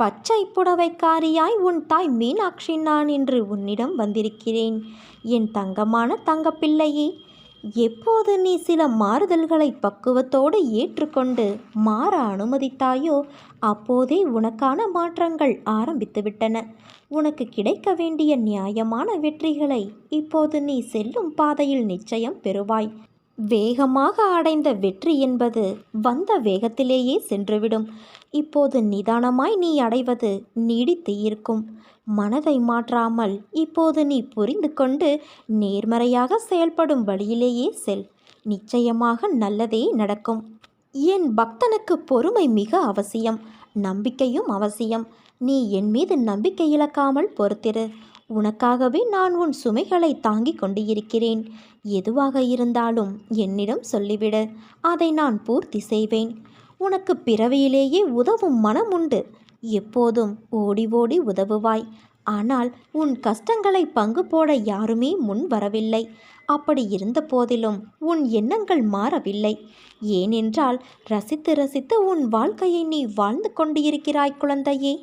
பச்சை புடவைக்காரியாய் உன் தாய் மீனாட்சி நான் இன்று உன்னிடம் வந்திருக்கிறேன். என் தங்கமான தங்கப்பிள்ளையே எப்போது நீ சில மாறுதல்களை பக்குவத்தோடு ஏற்றுக்கொண்டு மாற அனுமதித்தாயோ அப்போதே உனக்கான மாற்றங்கள் ஆரம்பித்துவிட்டன. உனக்கு கிடைக்க வேண்டிய நியாயமான வெற்றிகளை இப்போது நீ செல்லும் பாதையில் நிச்சயம் பெறுவாய். வேகமாக அடைந்த வெற்றி என்பது வந்த வேகத்திலேயே சென்றுவிடும். இப்போது நிதானமாய் நீ அடைவது நீடித்து இருக்கும். மனதை மாற்றாமல் இப்போது நீ புரிந்து கொண்டு நேர்மறையாக செயல்படும் வழியிலேயே செல். நிச்சயமாக நல்லதே நடக்கும். என் பக்தனுக்கு பொறுமை மிக அவசியம். நம்பிக்கையும் அவசியம். நீ என் மீது நம்பிக்கை இழக்காமல் பொறுத்திரு. உனக்காகவே நான் உன் சுமைகளை தாங்கிக் கொண்டு இருக்கிறேன் எதுவாக இருந்தாலும் என்னிடம் சொல்லிவிடு. அதை நான் பூர்த்தி செய்வேன். உனக்கு பிறவியிலேயே உதவும் மனம் உண்டு. எப்போதும் ஓடி ஓடி உதவுவாய். ஆனால் உன் கஷ்டங்களை பங்கு போட யாருமே முன் வரவில்லை. அப்படி இருந்த போதிலும் உன் எண்ணங்கள் மாறவில்லை. ஏனென்றால் ரசித்து ரசித்து உன் வாழ்க்கையை நீ வாழ்ந்து கொண்டிருக்கிறாய் குழந்தையே.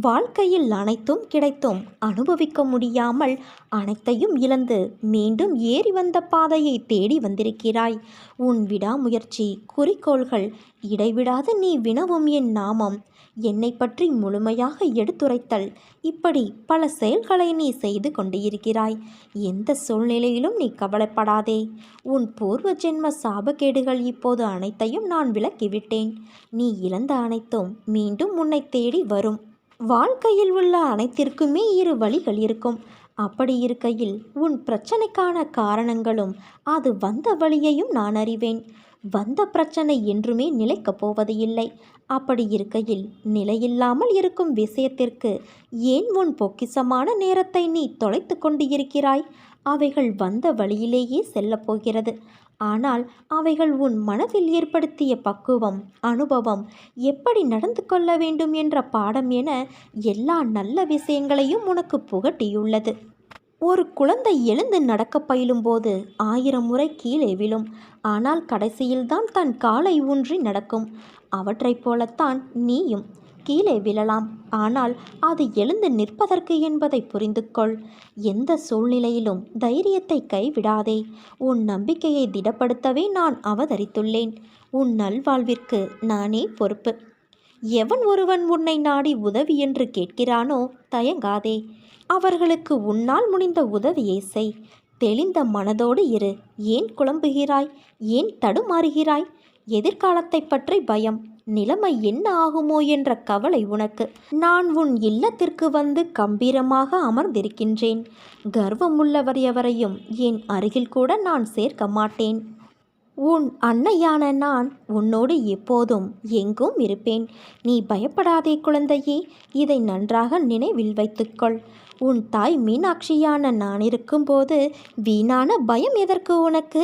வாழ்க்கையில் அனைத்தும் கிடைத்தும் அனுபவிக்க முடியாமல் அனைத்தையும் இழந்து மீண்டும் ஏறி வந்த பாதையை தேடி வந்திருக்கிறாய். உன் விடாமுயற்சி குறிக்கோள்கள் இடைவிடாது நீ வினவும் என் நாமம். என்னை பற்றி முழுமையாக எடுத்துரைத்தல். இப்படி பல செயல்களை நீ செய்து கொண்டிருக்கிறாய். எந்த சூழ்நிலையிலும் நீ கவலைப்படாதே. உன் பூர்வ ஜென்ம சாபக்கேடுகள் இப்போது அனைத்தையும் நான் விலக்கிவிட்டேன் நீ இழந்த அனைத்தும் மீண்டும் உன்னை தேடி வரும். வாழ்க்கையில் உள்ள அனைத்திற்குமே இரு வழிகள் இருக்கும். அப்படி இருக்கையில் உன் பிரச்சனைக்கான காரணங்களும் அது வந்த வழியையும் நான் அறிவேன். வந்த பிரச்சனை என்றுமே நிலைக்கப் போவது இல்லை. அப்படி இருக்கையில் நிலையில்லாமல் இருக்கும் விஷயத்திற்கு ஏன் உன் பொக்கிசமான நேரத்தை நீ தொலைத்து கொண்டு இருக்கிறாய் அவைகள் வந்த வழியிலேயே செல்லப்போகிறது ஆனால் அவைகள் உன் மனதில் ஏற்படுத்திய பக்குவம் அனுபவம் எப்படி நடந்து கொள்ள வேண்டும் என்ற பாடம் என எல்லா நல்ல விஷயங்களையும் உனக்கு புகட்டியுள்ளது. ஒரு குழந்தை எழுந்து நடக்க பயிலும்போது ஆயிரம் முறை கீழே விழும். ஆனால் கடைசியில்தான் தன் காலை ஊன்றி நடக்கும். அவற்றைப் போலத்தான் நீயும். கீழே விழலாம். ஆனால் அது எழுந்து நிற்பதற்கு என்பதை புரிந்து கொள் எந்த சூழ்நிலையிலும் தைரியத்தை கைவிடாதே. உன் நம்பிக்கையை திடப்படுத்தவே நான் அவதரித்துள்ளேன். உன் நல்வாழ்விற்கு நானே பொறுப்பு. எவன் ஒருவன் உன்னை நாடி உதவி என்று கேட்கிறானோ தயங்காதே. அவர்களுக்கு உன்னால் முடிந்த உதவியை செய். தெளிந்த மனதோடு இரு. ஏன் குழம்புகிறாய்? ஏன் தடுமாறுகிறாய்? எதிர்காலத்தை பற்றி பயம். நிலைமை என்ன ஆகுமோ என்ற கவலை உனக்கு. நான் உன் இல்லத்திற்கு வந்து கம்பீரமாக அமர்ந்திருக்கின்றேன். கர்வமுள்ளவர் எவரையும் என் அருகில் கூட நான் சேர்க்க மாட்டேன். உன் அன்னையான நான் உன்னோடு எப்போதும் எங்கும் இருப்பேன். நீ பயப்படாதே குழந்தையே இதை நன்றாக நினைவில் வைத்துக்கொள். உன் தாய் மீனாட்சியான நான் இருக்கும்போது வீணான பயம் எதற்கு உனக்கு?